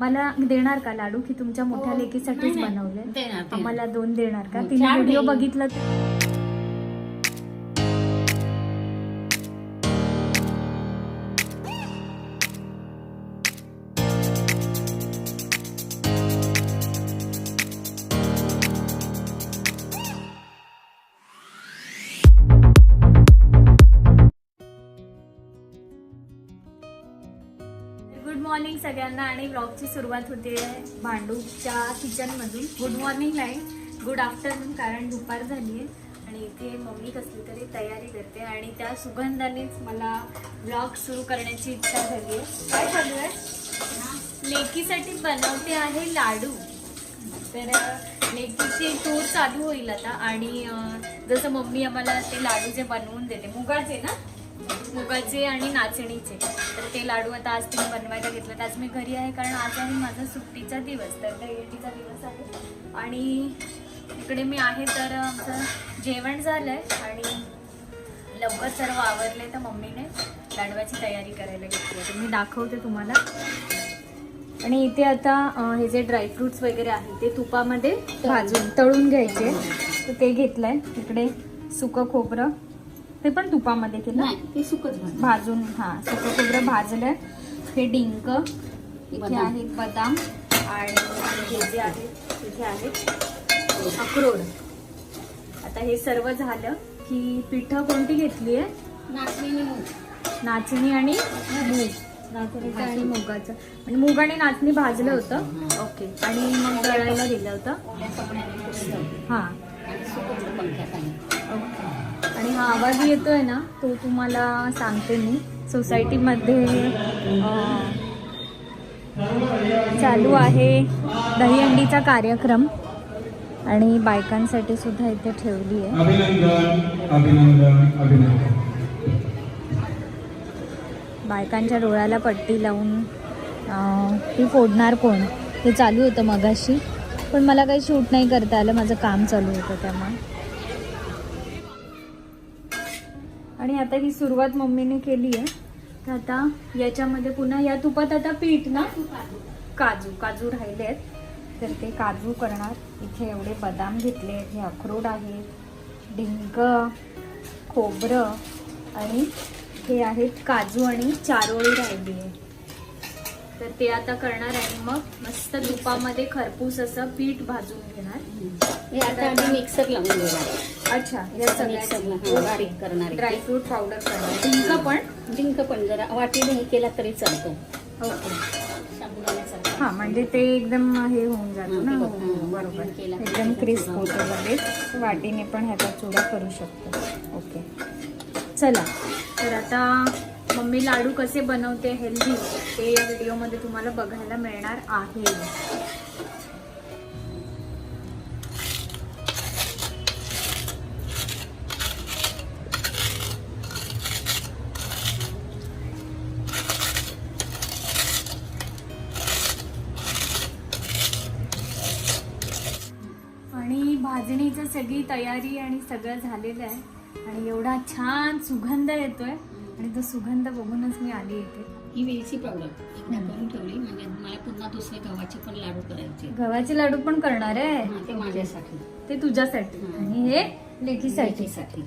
मला देणार का लाडू की तुमच्या मोठ्या हो. लेकीसाठीच. बनवले. मला दोन देणार का हो, तिने व्हिडिओ. बघितला मॉर्निंग सगळ्यांना आणि ब्लॉगची सुरुवात होते भांडूपच्या किचनमधून गुड मॉर्निंग नाही गुड आफ्टरनून कारण दुपार झाली आहे. आणि इथे मम्मी कसली तरी तयारी करते आणि त्या सुगंधानेच मला ब्लॉग सुरू करण्याची इच्छा झाली आहे. काय चालू आहे? लेकीसाठी बनवते आहे लाडू. तर लेकीची टूर चालू होईल आता आणि जसं मम्मी आम्हाला ते लाडू जे बनवून देते. मुगाचे ना? मुगाचे आणि नाचणीचे. तर ते लाडू आता आज तिने बनवायला घेतलं आज मी घरी आहे कारण आज आहे माझा सुट्टीचा दिवस. तर दहीहंडीचा दिवस आहे. आणि इकडे मी आहे तर आमचं जेवण झालंय आणि लवकर सर्व आवरले तर मम्मीने लाडवाची तयारी करायला घेतली आहे. तर मी दाखवते तुम्हाला. आणि इथे आता हे जे ड्रायफ्रुट्स वगैरे आहे ते तुपामध्ये भाजून. तळून घ्यायचे. तर ते घेतलंय. इकडे सुकं खोबरं. ते पण तुपामध्ये केलं. नाही ते सुकच भाजी भाजून हा सुकं खोबरं भाजलंय हे डिंक इथे. आहेत बदाम आणि हे जे आहेत इथे आहेत अक्रोड. आता हे सर्व झालं की पिठं कोणती घेतली आहे? नाचणी आणि मूग. नाचणी आणि मूग. नाचणीचं आणि मुगाचं. म्हणजे मूग आणि नाचणी भाजलं होतं. ओके. आणि मग दळायला दिलं होतं. हां. हा आवाज येतोय ना? तो तुम्हाला सांगते मी. सोसायटीमध्ये चालू आहे दहीहंडीचा कार्यक्रम. आणि बायकांसाठी सुद्धा इथे ठेवली आहे. बायकांच्या डोळ्याला पट्टी लावून ती फोडणार कोण? हे चालू होतं मगाशी. पण मला काही शूट नाही करता आलं. माझं काम चालू होतं त्यामुळे. आणि आता ही सुरुवात मम्मीने केली आहे. तर आता याच्यामध्ये पुन्हा या तुपात आता पीठ ना? काजू काजू राहिले आहेत. तर ते काजू करणार. इथे एवढे बदाम घेतले आहेत. हे अक्रोड आहेत डिंक खोबरं आणि हे आहेत काजू आणि चारोळी राहिली आहे तर ते आता करणार आणि मग मस्त तुपामध्ये खरपूस असं पीठ भाजून घेणार. हे आता आम्ही मिक्सर लावून देणार अच्छा या सगळ्या हा, बारीक करणार आहे. ड्रायफ्रूट पावडर करणार. डिंक पण? डिंक पण जरा वाटीने हे केला तरी चालतो. ओके. हा म्हणजे ते एकदम हे होऊन जातं ना? हा, बरोबर. केला. एकदम क्रिस्प होतो लगेच. वाटीने पण ह्याचा चुरा करू शकतो. ओके. चला तर आता मम्मी लाडू कसे बनवते हेल्दी ते या व्हिडिओमध्ये तुम्हाला बघायला मिळणार आहे. आणि भाजणीचं सगळी तयारी आणि सगळं झालेलं आहे. आणि एवढा छान सुगंध येतोय. आणि तो सुगंध बघूनच मी आली इथे. ही वेलची पावडर. करून ठेवली. म्हणजे मला पुन्हा दुसरे गव्हाचे पण लाडू करायचे. गव्हाचे लाडू पण करणार आहे? हा, ते माझ्यासाठी. ते तुझ्यासाठी. आणि हे लेकीसाठी.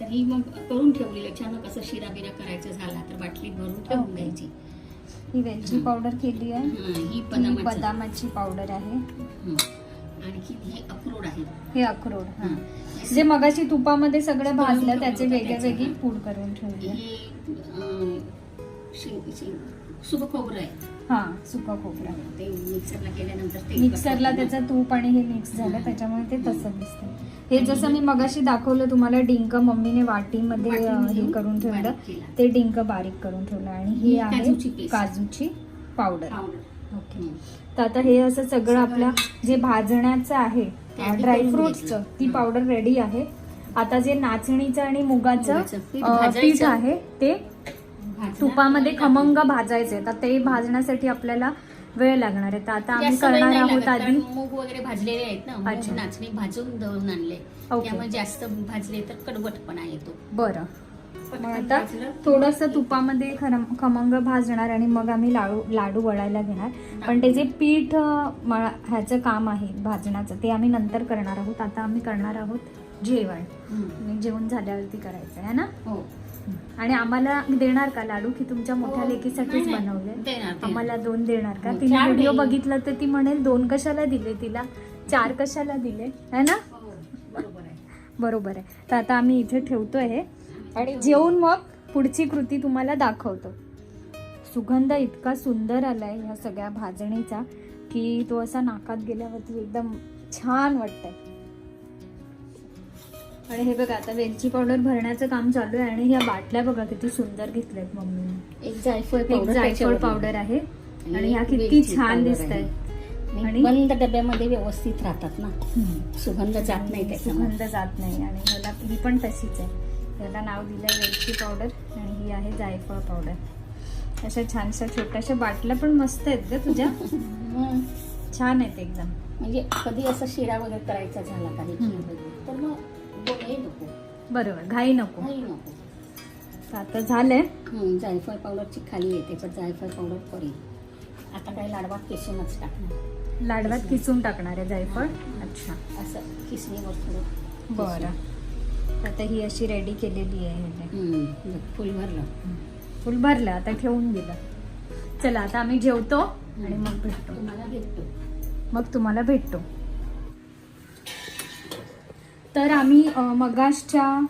तर ही मग करून ठेवली. अचानक असं शिरा बिरा करायचं झाला तर बाटलीत भरून ठेवून. द्यायची ही वेलची. पावडर केली आहे. हा, ही ही बदामाची बदामाची पावडर आहे. हं. आणखी हे अक्रोड आहे हे अक्रोड हा. जे मगाशी तुपामध्ये सगळं भाजलं त्याचे वेगळे वेगळी. पूड करून ठेवली हे अं, शेंग शेंग सुकं खोबरं आहे हा सुका खोबरा ते मिक्सरला केल्यानंतर ते मिक्सरला करतात ना. त्याचं तूप आणि हे मिक्स झालं त्याच्यामुळे ते तसं दिसतं हे जसं मी मगाशी दाखवलं तुम्हाला डिंक मम्मीने वाटीमध्ये अं, हे करून ठेवलं बारीक केला. ते डिंक बारीक करून ठेवलं आणि हे ही आहे काजूची paste. काजूची पावडर पावडर. तर आता हे असं सगळं आपल्या जे भाजण्याचं आहे करून ती. पावडर रेडी आहे. आता जे नाचणीचं आणि मुगाचं पीठ आहे ते तुपामध्ये खमंग भाजायचे तर ते भाजण्यासाठी आपल्याला वेळ लागणार आहे. तर आता आम्ही करणार आहोत आधी. मूग वगैरे भाजलेले आहेत ना नाचणी भाजून दळून आणले. त्यामुळे जास्त भाजले तर कडवटपणा येतो. बरं. मग आता थोडस तुपामध्ये खरम खमंग भाजणार आणि मग आम्ही लाडू लाडू वळायला घेणार. पण त्याचे पीठ अं, मळा ह्याचं काम आहे भाजण्याचं ते आम्ही नंतर करणार आहोत. आता आम्ही करणार आहोत जेवण. जेवण झाल्यावरती करायचं आहे ना? हो. आणि आम्हाला देणार का लाडू? की तुमच्या मोठ्या हो. लेकीसाठीच. बनवले. आम्हाला दोन देणार का? हो, तिने व्हिडिओ. बघितला तर ती म्हणेल दोन कशाला दिले तिला? चार कशाला दिले? है ना? बरोबर आहे. बरोबर आहे. तर आता आम्ही इथे ठेवतोय हे. आणि जेवून मग पुढची कृती तुम्हाला दाखवतो. सुगंध इतका सुंदर आलाय ह्या सगळ्या भाजणीचा की तो असा नाकात गेल्यावरती एकदम छान वाटतंय. आणि हे बघा आता वेलची पावडर भरण्याचं काम चालू आहे आणि ह्या बाटल्या बघा किती सुंदर घेतल्यात मम्मीने. एक जायफळ एक पावडर जायफळ त्याच्यावर पावडर आहे आणि ह्या किती छान दिसत आहे. आहेत आणि बंद डब्यामध्ये व्यवस्थित राहतात ना. सुगंध जात नाही सुगंध जात नाही आणि ह्याला ही पण तशीच आहे. ह्याला नाव दिलंय वेलची पावडर आणि ही आहे जायफळ पावडर अशा छानशा छोट्याशा बाटल्या पण मस्त आहेत ग तुझ्या. छान आहेत एकदम. म्हणजे कधी असं शिरा वगैरे करायचा झाला काही तर मग नको. बरोबर घाई नको. आता झालंय. जायफळ पावडरची खाली येते पण जायफळ पावडर पडेल आता काही लाडवात किसूनच टाकणार. लाडवात किसून टाकणार आहे जायफळ? अच्छा. असं किसणीवर थोडं बरं. आता ही अशी रेडी केलेली आहे ह्याने. हम्म, बघ, फुल भरलं. फुल भरलं आता ठेवून दिलं. चला आता आम्ही जेवतो आणि मग भेटतो. तुम्हाला भेटतो. मग तुम्हाला भेटतो. तर आम्ही अ, मगाशच्या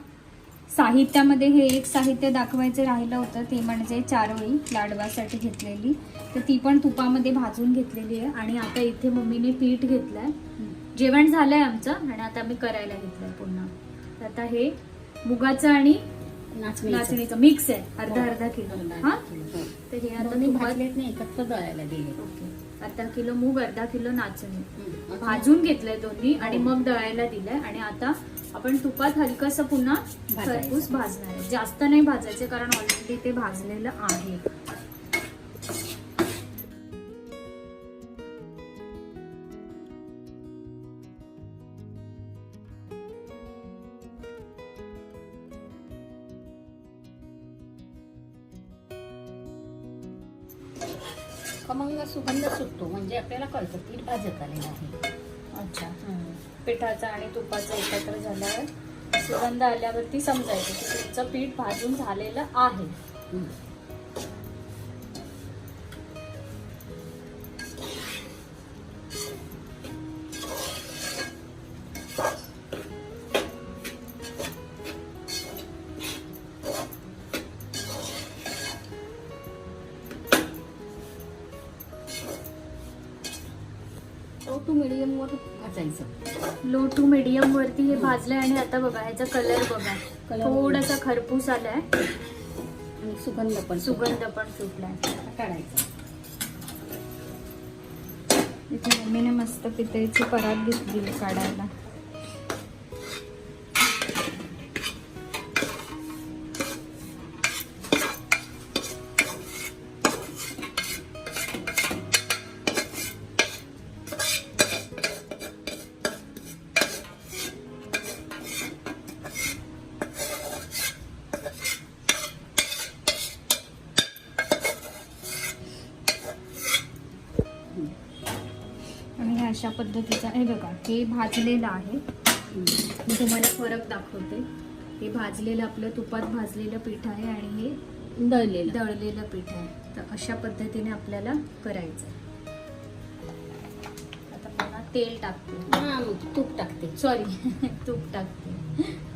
साहित्यामध्ये हे एक साहित्य दाखवायचं राहिलं होतं ते म्हणजे चारोळी लाडवासाठी घेतलेली. तर ती पण तुपामध्ये भाजून घेतलेली आहे. आणि आता इथे मम्मीने पीठ घेतलंय. जेवण झालंय आमचं आणि आता आम्ही करायला घेतलंय पुन्हा. आता हे मुगाचं आणि नाचणीचं. मिक्स आहे अर्धा अर्धा किलो हा हो. तर हे आता भाजलेत नाही एकत्र दळायला दिले. अर्धा किलो मूग अर्धा किलो नाचणी. भाजून घेतलंय दोन्ही आणि हो. मग दळायला दिलंय आणि आता आपण तुपात हलकस पुन्हा. खरपूस भाजणार आहे जास्त नाही भाजायचे कारण ऑलरेडी ते भाजलेलं आहे खमंग सुगंध सुटतो? म्हणजे आपल्याला कळतं पीठ भाजत आलेलं आहे. अच्छा. पिठाचा आणि तुपाचा एकत्र झाल्यावर सुगंध आल्यावरती समजायचं की तुमचं पीठ भाजून झालेलं आहे. टू मिडियम वर भाजायचं. लो टू मिडियम वरती हे भाजलंय आणि आता बघा ह्याचा कलर बघा. थोडासा खरपूस आलाय. आणि सुगंध पण सुगंध पण सुटलाय. काढायचा. इथे मम्मीने मस्त पितळीची परात घेतली काढायला आणि हे अशा पद्धतीचा हे बघा हे भाजलेलं आहे. मी तुम्हाला फरक दाखवते. हे भाजलेलं आपलं तुपात भाजलेलं पीठ आहे आणि हे दळलेलं. दळलेलं पीठ आहे. तर अशा पद्धतीने आपल्याला करायचं आहे. आता पुन्हा तेल टाकते. तूप टाकते. सॉरी तूप टाकते.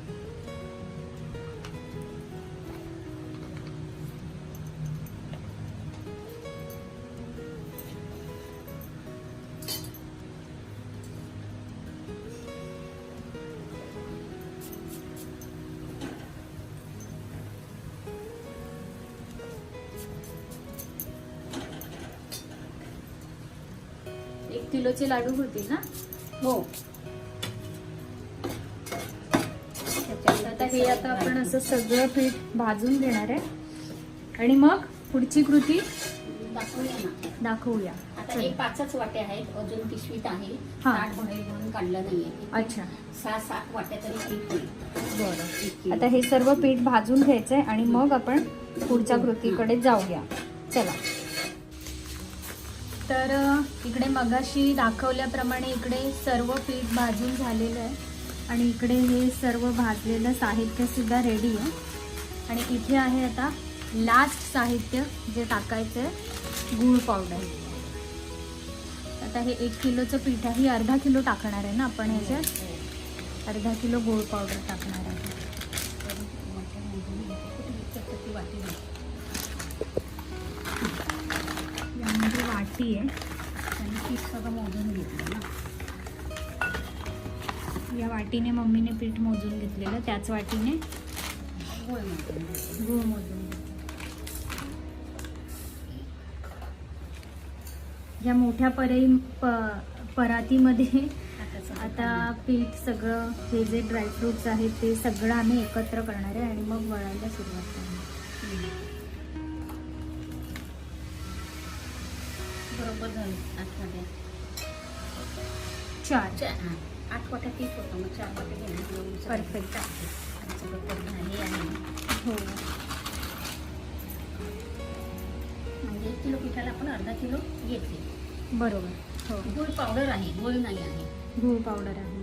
एक लाडू होतील ना? हो. आता हे आता आपण असं सगळं पीठ भाजून घेणार आहे. आणि मग पुढची कृती दाखवूया. ना दाखवूया आता हे पाचच वाट्या आहेत अजून पिशवीत आहे. हा. भरेल म्हणून काढलं नाहीये. अच्छा. सहा सात वाट्या तरी पीठ होईल. बरं. एक. आता हे सर्व पीठ भाजून घ्यायचंय आणि मग आपण पुढच्या कृतीकडे जाऊया. चला. तर इकडे मगाशी दाखवल्याप्रमाणे इकडे सर्व पीठ भाजून झालेलं आहे. आणि इकडे हे सर्व भाजलेलं साहित्यसुद्धा रेडी आहे. आणि इथे आहे आता लास्ट साहित्य जे टाकायचं आहे गूळ पावडर आता हे एक किलोचं पीठ आहे. ही अर्धा किलो टाकणार आहे ना आपण ह्याच्यात? अर्धा किलो गूळ पावडर टाकणार आहे. वाटी आहे. आणि पीठ सगळं मोजून घेतलं ना या वाटीने मम्मीने पीठ मोजून घेतलेलं. त्याच वाटीने गुळ मोजून मोजून या मोठ्या परई प परातीमध्ये आता आता पीठ सगळं हे जे ड्रायफ्रुट्स आहेत ते सगळं आम्ही एकत्र करणार आहे आणि मग वळायला सुरुवात करणार. बरोबर झालं आठ वाट्या चार. चार. हां. आठ वाट्या होतं. मग चार वाट्या घेणं Perfect. आणि सगळं करून हे आहे. हो. म्हणजे एक किलो पिठाला आपण अर्धा किलो घेतले. बरोबर. हो. गुळ पावडर आहे. गुळ नाही आहे. गूळ पावडर आहे.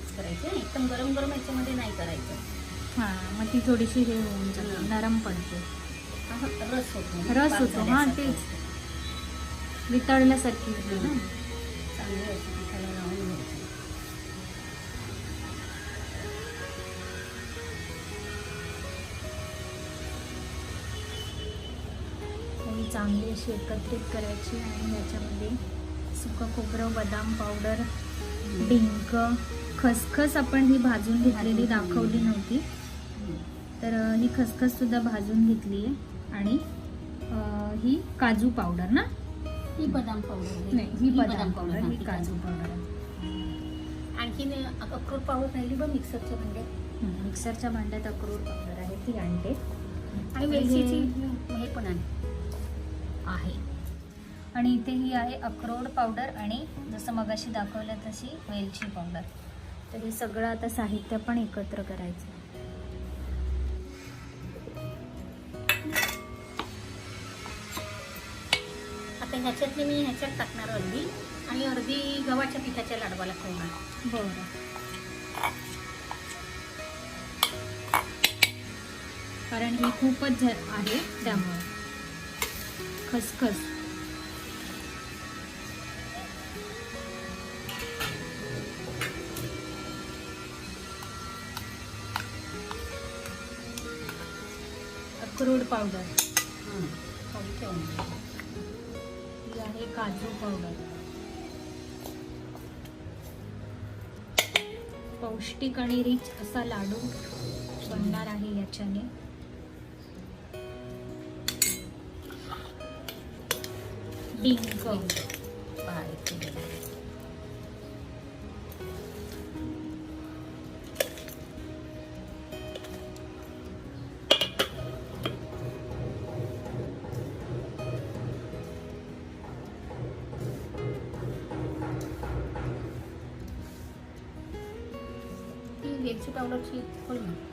मिक्स करायची हं. एकदम गरम गरम याच्यामध्ये नाही करायचं. हां मग ती थोडीशी हे होऊन जाते नरम पडते. रस होतो. रस होतो हां तेच. वितळल्यासारखी. ना चांगलं असं पिठाला लावून घ्यायचं ही चांगली अशी एकत्रित करायची आणि याच्यामध्ये सुकं खोबरं बदाम पावडर डिंक खसखस आपण ही भाजून घेतलेली दाखवली नव्हती. तर ही खसखस सुद्धा भाजून घेतली आहे. आणि ही काजू पावडर ना? ही बदाम पावडर. नाही ही बदाम पावडर हां, काजू पावडर आणखीन अक्रोड पावडर राहिली बघ मिक्सरच्या भांड्यात. मिक्सरच्या भांड्यात अक्रोड पावडर आहे ती आणते. आणि वेलचीची हे पण आहे. आणि इथे ही आहे अक्रोड पावडर आणि जसं मगाशी दाखवलं तशी वेलची पावडर. तर हे सगळं आता साहित्य पण एकत्र करायचं. आता ह्याच्यातली मी ह्याच्यात टाकणार अर्धी आणि अर्धी गव्हाच्या पिठाच्या लाडवाला ठेवणार. बरं. कारण ही खूपच झ- आहे त्यामुळे. खसखस. अक्रोड पावडर. हं. ही आहे काजू पावडर. पौष्टिक आणि रिच असा लाडू बनणार आहे याच्याने. डिंक ती वेलची पावडरची खोल ना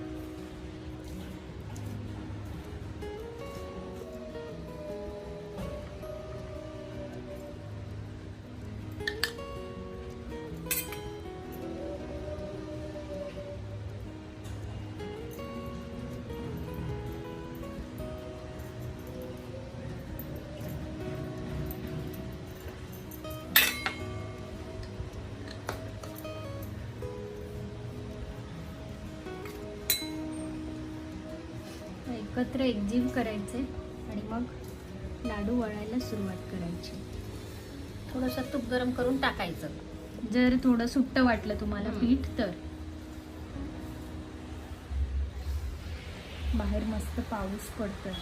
एकत्र एकजीव करायचे आणि मग लाडू वळायला सुरुवात करायची. थोडंसं तूप गरम करून टाकायचं. जर थोडं सुट्ट वाटलं तुम्हाला. पीठ तर. बाहेर मस्त पाऊस पडतोय.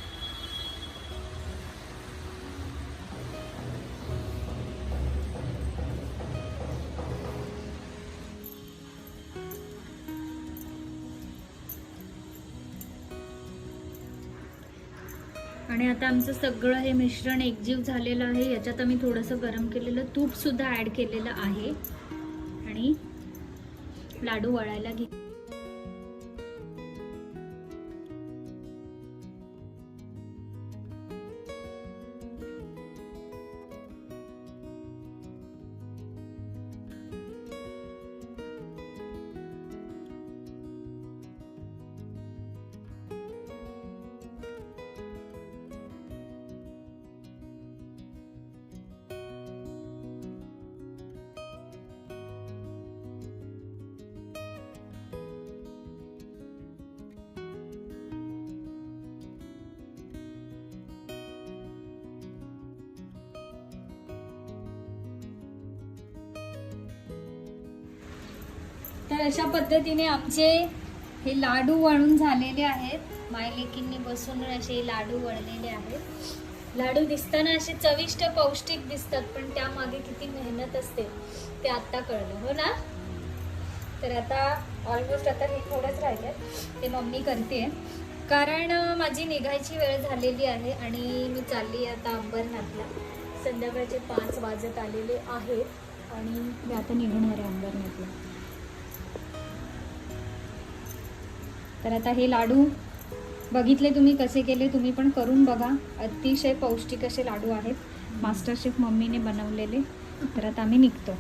आणि आता आमचं सगळं हे मिश्रण एकजीव झालेलं आहे. याच्यात आम्ही थोडंसं गरम केलेलं तूपसुद्धा ॲड केलेलं आहे. आणि लाडू वळायला घेतले तर अशा पद्धतीने आमचे हे लाडू वळून झालेले आहेत. मायलेकींनी बसून असे लाडू वळलेले आहेत. लाडू दिसताना असे चविष्ट पौष्टिक दिसतात पण त्यामागे किती मेहनत असते ते आत्ता कळलं. हो ना? तर आता ऑलमोस्ट आता हे थोडंच राहिलं ते मम्मी करते. कारण माझी निघायची वेळ झालेली आहे आणि मी चालली आता अंबरनाथला. संध्याकाळचे पाच वाजत आलेले आहेत आणि मी आता निघणार आहे अंबरनाथला. तर आता हे लाडू बघितले तुम्ही कसे केले तुम्ही पण करून बघा. अतिशय पौष्टिक असे लाडू आहेत. मास्टर शेफ मम्मीने बनवलेले. तर आता आम्ही निघतो.